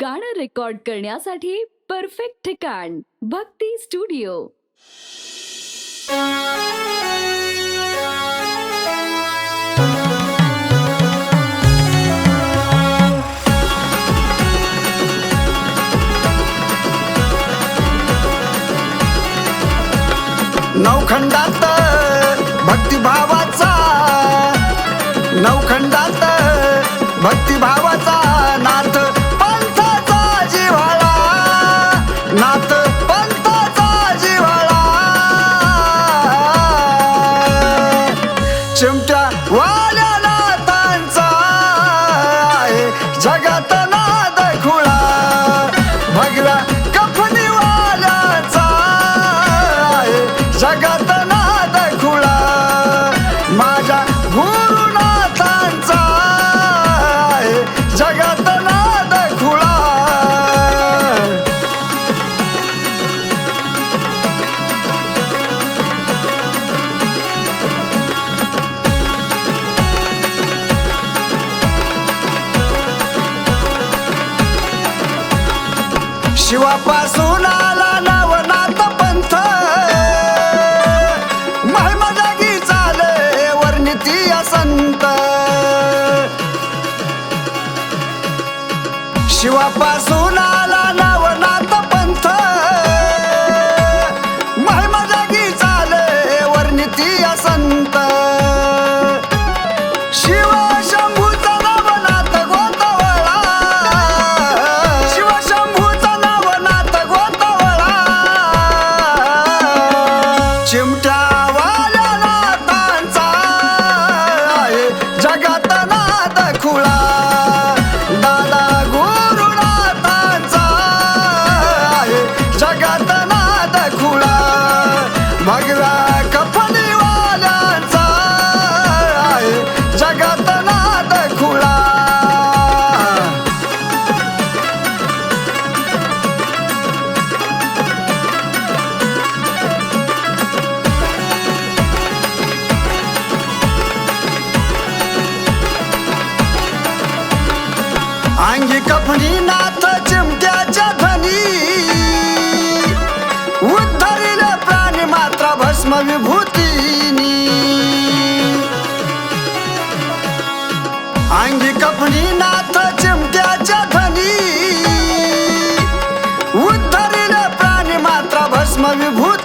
गाणं रेकॉर्ड करण्यासाठी परफेक्ट ठिकाण भक्ती स्टुडिओ. नवखंडात भक्तिभावाचा नवखंडात भक्तिभावाचा शिवापासून आला नवनाथ पंथ. महिमा जागी चाले वर्णिती संत शिवापासून आला I'm ta अंगी कफनी नाथ चिमट्याच्या धनी उद्धरिले प्राणी मात्र भस्म विभूतीनी. अंगी कफनी नाथ चिमट्याच्या धनी उद्धरिले प्राणी मात्र भस्म विभूती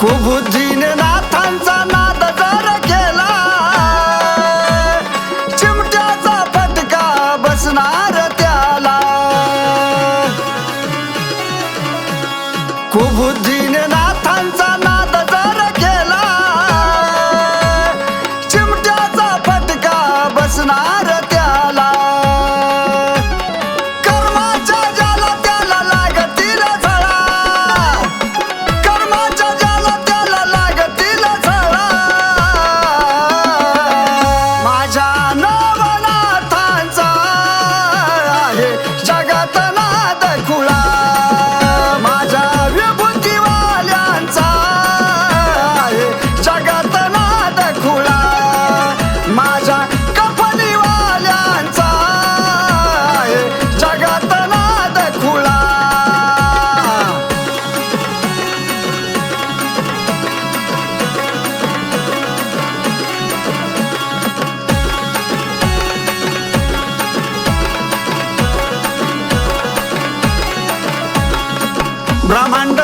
कुबुद्धीने नाथांचा नाद जर केला चिमट्याचा फटका बसणार त्याला. कुबुद्धी ಬ್ರಹ್ಮಾಂಡ